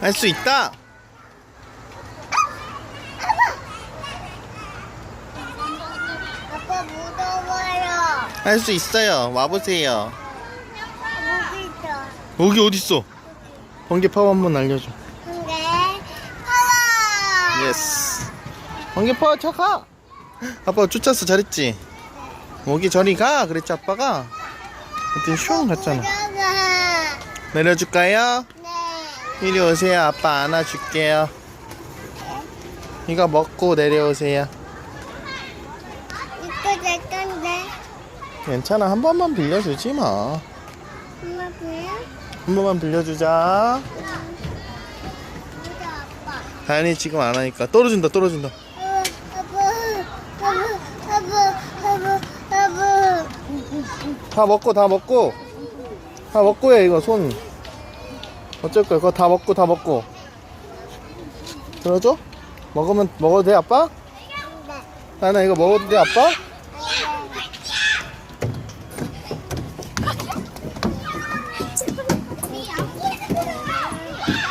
할 수 있다. 아빠 무더워요. 할 수 있어요. 와 보세요. 목이 있어. 여기 어딨어? 번개 파워 한번 알려줘. 근데 파워. 예스. 번개 파워 쳐가. 아빠가 쫓았어. 잘했지? 모기 저리 가. 그랬지 아빠가? 그랬더니 슝 갔잖아. 무더워. 내려줄까요? 네. 이리 오세요. 아빠 안아줄게요. 이거 먹고 내려오세요. 이거 내 건데. 괜찮아. 한 번만 빌려주지 뭐. 엄마 보여? 한 번만 빌려주자. 아빠. 다현이 지금 안 하니까 떨어진다. 떨어진다. 어, 아빠. 아빠. 아빠. 아빠. 아빠. 다 먹고 다 먹고 다 먹고 해 이거 손 어쩔 거야 그거 다 먹고 다 먹고 들어줘? 먹으면 먹어도 돼 아빠? 네. 나나 이거 먹어도 돼 아빠?